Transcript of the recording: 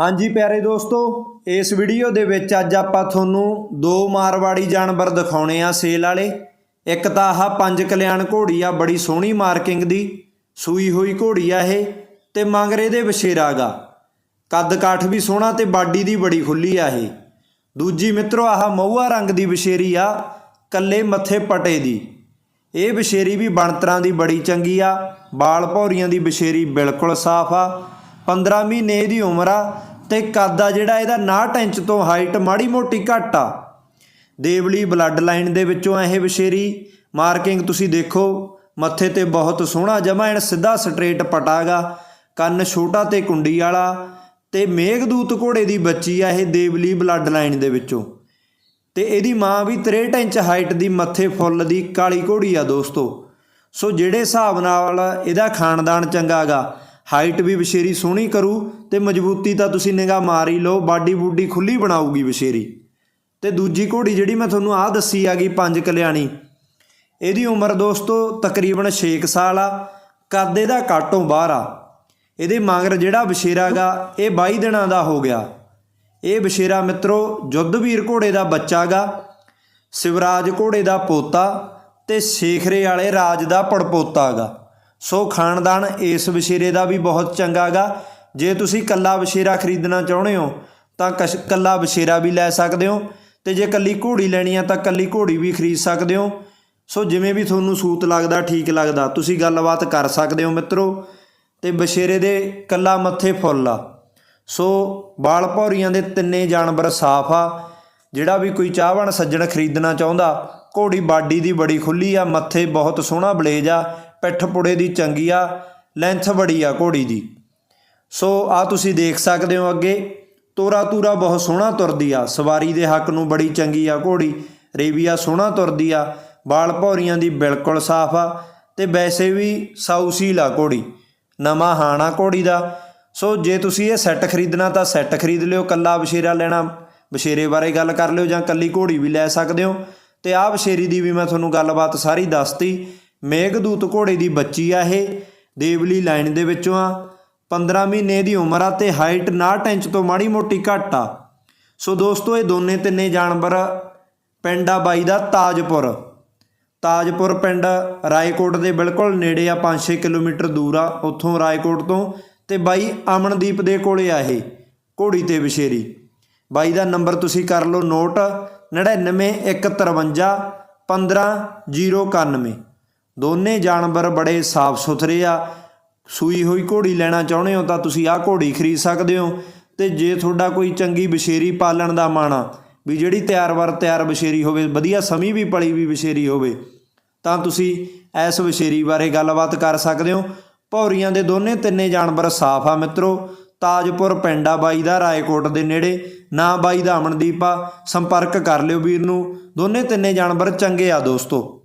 ਹਾਂਜੀ ਪਿਆਰੇ ਦੋਸਤੋ, ਇਸ ਵੀਡੀਓ ਦੇ ਵਿੱਚ ਅੱਜ ਆਪਾਂ ਤੁਹਾਨੂੰ ਦੋ ਮਾਰਵਾੜੀ ਜਾਨਵਰ ਦਿਖਾਉਣੇ ਆ ਸੇਲ ਵਾਲੇ। ਇੱਕ ਤਾਂ ਆਹ ਪੰਜ ਕਲਿਆਣ ਘੋੜੀ ਆ, ਬੜੀ ਸੋਹਣੀ ਮਾਰਕਿੰਗ ਦੀ, ਸੂਈ ਹੋਈ ਘੋੜੀ ਆ ਇਹ ਤੇ ਮੰਗਰੇ ਦੇ ਵਿਸ਼ੇਰਾ ਗਾ। ਕੱਦ ਕਾਠ ਵੀ ਸੋਹਣਾ ਤੇ ਬਾਡੀ ਦੀ ਬੜੀ ਖੁੱਲੀ ਆ ਇਹ। ਦੂਜੀ ਮਿੱਤਰੋ, ਆਹ ਮਊਆ ਰੰਗ ਦੀ ਵਿਸ਼ੇਰੀ ਆ, ਕੱਲੇ ਮੱਥੇ ਪਟੇ ਦੀ। ਇਹ ਵਿਸ਼ੇਰੀ ਵੀ ਬਣਤਰਾਂ ਦੀ ਬੜੀ ਚੰਗੀ ਆ ਬਾਲ ਭੌਰੀਆਂ ਦੀ ਵਿਸ਼ੇਰੀ ਬਿਲਕੁਲ ਸਾਫ਼ ਆ। 15 ਮਹੀਨੇ ਦੀ ਉਮਰ ਆ ਤੇ ਕੱਦ ਆ ਜਿਹੜਾ ਇਹਦਾ 69 ਇੰਚ ਤੋਂ ਹਾਈਟ ਮਾੜੀ ਮੋਟੀ ਘੱਟ ਆ। ਦੇਵਲੀ ਬਲੱਡ ਲਾਈਨ ਦੇ ਵਿੱਚੋਂ ਇਹ ਵਿਸ਼ੇਰੀ ਮਾਰਕਿੰਗ ਤੁਸੀਂ ਦੇਖੋ, ਮੱਥੇ ਤੇ ਬਹੁਤ ਸੋਹਣਾ ਜਮਾ ਐਨ ਸਿੱਧਾ ਸਟ੍ਰੇਟ ਪਟਾਗਾ, ਕੰਨ ਛੋਟਾ ਤੇ ਕੁੰਡੀ ਵਾਲਾ ਤੇ ਮੇਘਦੂਤ ਘੋੜੇ ਦੀ ਬੱਚੀ ਆ ਇਹ ਦੇਵਲੀ ਬਲੱਡ ਲਾਈਨ ਦੇ ਵਿੱਚੋਂ। ਤੇ ਇਹਦੀ ਮਾਂ ਵੀ 63 ਇੰਚ ਹਾਈਟ ਦੀ ਮੱਥੇ ਫੁੱਲ ਦੀ ਕਾਲੀ ਘੋੜੀ ਆ ਦੋਸਤੋ। ਸੋ ਜਿਹੜੇ ਹਿਸਾਬ ਨਾਲ ਇਹਦਾ ਖਾਨਦਾਨ ਚੰਗਾਗਾ ਹਾਈਟ ਵੀ ਵਿਸ਼ੇਰੀ ਸੋਹਣੀ ਕਰੂ ਤੇ ਮਜ਼ਬੂਤੀ ਤਾਂ ਤੁਸੀਂ ਨਿਗਾਹ ਮਾਰ ਹੀ ਲਓ, ਬਾਡੀ ਬੂਡੀ ਖੁੱਲੀ ਬਣਾਊਗੀ ਵਿਸ਼ੇਰੀ। ਤੇ ਦੂਜੀ ਘੋੜੀ ਜਿਹੜੀ ਮੈਂ ਤੁਹਾਨੂੰ ਆਹ ਦੱਸੀ ਆ ਗਈ ਪੰਜ ਕਲਿਆਣੀ, ਇਹਦੀ ਉਮਰ ਦੋਸਤੋ ਤਕਰੀਬਨ 6 ਸਾਲ ਆ ਕੱਦ ਇਹਦਾ ਕਾਟੋਂ ਬਾਹਰ ਆ। ਇਹਦੇ ਮਗਰ ਜਿਹੜਾ ਵਿਸ਼ੇਰਾਗਾ ਇਹ 22 ਦਿਨਾਂ ਦਾ ਹੋ ਗਿਆ। ਇਹ ਵਿਸ਼ੇਰਾ ਮਿੱਤਰੋ ਜੁੱਧਵੀਰ ਘੋੜੇ ਦਾ ਬੱਚਾਗਾ ਸਿਵਰਾਜ ਘੋੜੇ ਦਾ ਪੋਤਾ ਤੇ ਸ਼ੇਖਰੇ ਵਾਲੇ ਰਾਜ ਦਾ ਪੜਪੋਤਾਗਾ ਸੋ ਖਾਨਦਾਨ ਇਸ ਵਿਸ਼ੇਰੇ ਦਾ ਵੀ ਬਹੁਤ ਚੰਗਾਗਾ ਜੇ ਤੁਸੀਂ ਕੱਲਾ ਵਿਸ਼ੇਰਾ ਖਰੀਦਣਾ ਚਾਹੁੰਦੇ ਹੋ, ਤਾਂ ਕਸ਼- ਕੱਲਾ ਵਿਸ਼ੇਰਾ ਵੀ ਲੈ ਸਕਦੇ ਹੋ। ਤੇ ਜੇ ਕੱਲੀ ਘੋੜੀ ਲੈਣੀ ਆ, ਤਾਂ ਕੱਲੀ ਘੋੜੀ ਵੀ ਖਰੀਦ ਸਕਦੇ ਹੋ। ਸੋ ਜਿਵੇਂ ਵੀ ਤੁਹਾਨੂੰ ਸੂਤ ਲੱਗਦਾ, ਠੀਕ ਲੱਗਦਾ, ਤੁਸੀਂ ਗੱਲਬਾਤ ਕਰ ਸਕਦੇ ਹੋ ਮਿੱਤਰੋ। ਤੇ ਬਸ਼ੇਰੇ ਦੇ ਕੱਲਾ ਮੱਥੇ ਫੁੱਲ ਆ। ਸੋ ਬਾਲ ਭੌਰੀਆਂ ਦੇ ਤਿੰਨੇ ਜਾਨਵਰ ਸਾਫ਼ ਆ। ਜਿਹੜਾ ਵੀ ਕੋਈ ਚਾਹਵਣ ਸੱਜਣ ਖਰੀਦਣਾ ਚਾਹੁੰਦਾ, ਘੋੜੀ ਬਾਡੀ ਦੀ ਬੜੀ ਖੁੱਲੀ ਆ, ਮੱਥੇ ਬਹੁਤ ਸੋਹਣਾ ਬਲੇਜ ਆ। ਪਿੱਠ ਪੁੜੇ ਦੀ ਚੰਗੀ ਆ ਲੈਂਥ ਬੜੀ ਆ ਘੋੜੀ ਦੀ। ਸੋ ਆ ਤੁਸੀਂ ਦੇਖ ਸਕਦੇ ਹੋ ਅੱਗੇ, ਤੋਰਾ ਤੂਰਾ ਬਹੁਤ ਸੋਹਣਾ ਤੁਰਦੀ ਆ। ਸਵਾਰੀ ਦੇ ਹੱਕ ਨੂੰ ਬੜੀ ਚੰਗੀ ਆ ਘੋੜੀ ਰੇਬੀਆ ਸੋਹਣਾ ਤੁਰਦੀ ਆ। ਬਾਲ ਭੌਰੀਆਂ ਦੀ ਬਿਲਕੁਲ ਸਾਫ਼ ਆ ਤੇ ਵੈਸੇ ਵੀ ਸਾਊਸੀਲ ਆ ਘੋੜੀ, ਨਵਾਂ ਹਾਣਾ ਘੋੜੀ ਦਾ। ਸੋ ਜੇ ਤੁਸੀਂ ਇਹ ਸੈੱਟ ਖਰੀਦਣਾ ਤਾਂ ਸੈੱਟ ਖਰੀਦ ਲਿਓ, ਕੱਲਾ ਬਸ਼ੇਰਾ ਲੈਣਾ ਬਸ਼ੇਰੇ ਬਾਰੇ ਗੱਲ ਕਰ ਲਿਓ ਜਾਂ ਕੱਲੀ ਘੋੜੀ ਵੀ ਲੈ ਸਕਦੇ ਹੋ। ਤੇ ਆਹ ਬਸ਼ੇਰੀ ਦੀ ਵੀ ਮੈਂ ਤੁਹਾਨੂੰ ਗੱਲਬਾਤ ਸਾਰੀ ਦੱਸਤੀ। ਮੇਘਦੂਤ ਘੋੜੇ ਦੀ ਬੱਚੀ ਆ ਇਹ, ਦੇਵਲੀ ਲਾਈਨ ਦੇ ਵਿੱਚੋਂ ਆ। 15 ਮਹੀਨੇ ਦੀ ਉਮਰ ਆ ਤੇ ਹਾਈਟ 69 ਇੰਚ ਤੋਂ ਮਾੜੀ ਮੋਟੀ ਘੱਟ ਆ। ਸੋ ਦੋਸਤੋ, ਇਹ ਦੋਨੇ ਤਿੰਨੇ ਜਾਨਵਰ ਪਿੰਡ ਆ ਬਾਈ ਦਾ ਤਾਜਪੁਰ। ਤਾਜਪੁਰ ਪਿੰਡ ਰਾਏਕੋਟ ਦੇ ਬਿਲਕੁਲ ਨੇੜੇ ਆ 5-6 ਕਿਲੋਮੀਟਰ ਦੂਰ ਆ, ਉੱਥੋਂ ਰਾਏਕੋਟ ਤੋਂ ਤੇ ਬਾਈ ਅਮਨਦੀਪ ਦੇ ਕੋਲੇ ਆ ਇਹ, ਘੋੜੀ ਤੇ ਵਿਸ਼ੇਰੀ ਬਾਈ ਦਾ ਨੰਬਰ ਤੁਸੀਂ ਕਰ ਲਓ ਨੋਟ 99153 15091 ਦੋਨੇ ਜਾਨਵਰ ਬੜੇ ਸਾਫ਼ ਸੁਥਰੇ ਆ। ਸੂਈ ਹੋਈ ਘੋੜੀ ਲੈਣਾ ਚਾਹੁੰਦੇ ਹੋ ਤਾਂ ਤੁਸੀਂ ਆਹ ਘੋੜੀ ਖਰੀਦ ਸਕਦੇ ਹੋ ਤੇ ਜੇ ਤੁਹਾਡਾ ਕੋਈ ਚੰਗੀ ਬਸ਼ੇਰੀ ਪਾਲਣ ਦਾ ਮਾਣਾ ਵੀ ਜਿਹੜੀ ਤਿਆਰ ਵਰ ਤਿਆਰ ਬਸ਼ੇਰੀ ਹੋਵੇ, ਵਧੀਆ ਸਮੀ ਵੀ ਪਲੀ ਵੀ ਬਸ਼ੇਰੀ ਹੋਵੇ, ਤਾਂ ਤੁਸੀਂ ਇਸ ਬਸ਼ੇਰੀ ਬਾਰੇ ਗੱਲਬਾਤ ਕਰ ਸਕਦੇ ਹੋ। ਭੌਰੀਆਂ ਦੇ ਦੋਨੇ ਤਿੰਨੇ ਜਾਨਵਰ ਸਾਫ਼ ਆ ਮਿੱਤਰੋ। ਤਾਜਪੁਰ ਪਿੰਡ ਆ ਬਾਈ ਦਾ, ਰਾਏਕੋਟ ਦੇ ਨੇੜੇ। ਨਾ ਬਾਈ ਦਾ ਅਮਨਦੀਪ ਆ, ਸੰਪਰਕ ਕਰ ਲਿਓ ਵੀਰ ਨੂੰ। ਦੋਨੇ ਤਿੰਨੇ ਜਾਨਵਰ ਚੰਗੇ ਆ ਦੋਸਤੋ।